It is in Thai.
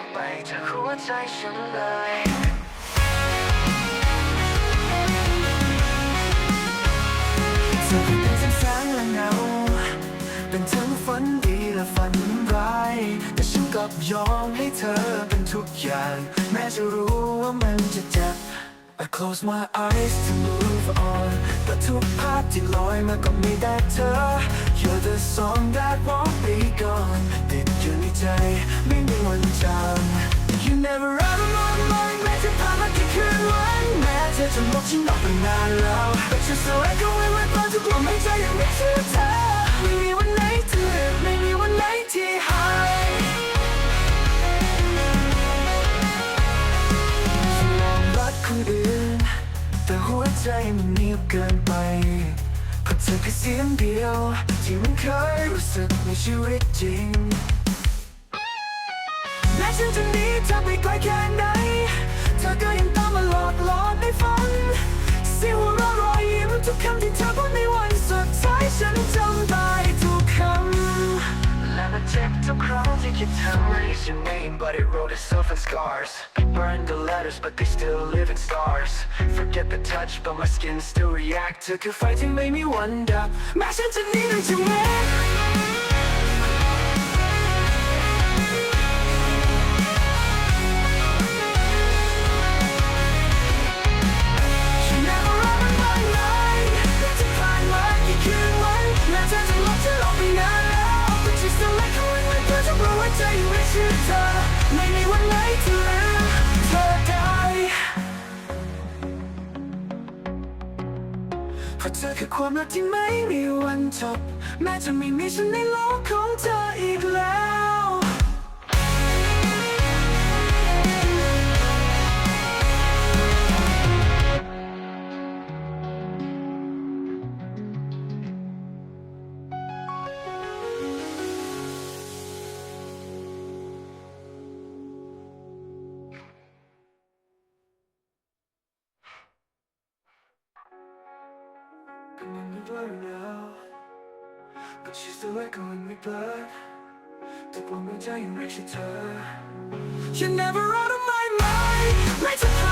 ออกไปจากหัวใจฉันเลยเธอเป็นทั้งแสงและเงา เป็นทั้งฝันดีและฝันร้าย แต่ฉันกลับยอมให้เธอเป็นทุกอย่าง แม้จะรู้ว่ามันจะเจ็บ I close my eyes to move on แต่ทุกภาพที่ลอยมาก็มีแต่เธอ You're the song that won't be gone แม้เธอจะลบฉันออกไปนานแล้ว But you're so echo in my thoughts ทุกลมหายใจยังไม่ชื่อเธอไม่มีวันไหนที่ไม่มีวันไหนที่หายฉันลองรักคนอื่น แต่หัวใจมันเงียบเกินไปเพราะเธอแคือเสียงเดียว ที่มันเคยรู้สึกในชีวิตจริงแม้ฉันจะหนีเธอไปไกลแค่ไหนเธอก็ยังำและมันเจ็บทุกครั้งที่คิดถึง Raise your name but it wrote itself in scars Burned the letters but they still live in stars Forget the touch but my skin still react เธอคือไฟที่ไม่มีวันดับแม้ฉันจะหนีนั่งจะแม้ รู้ว่าใจยังไม่ชื่อเธอ ไม่มีวันไหนที่ลืมเธอได้เพราะเธอคือความรักที่ไม่มีวันจบ แม้จะไม่มีฉันในโลกของเธอ ก็มันไม่ blur now But she's still echoing me blood แต่ความในใจยังเรียกชื่อเธอ You're never out of my mind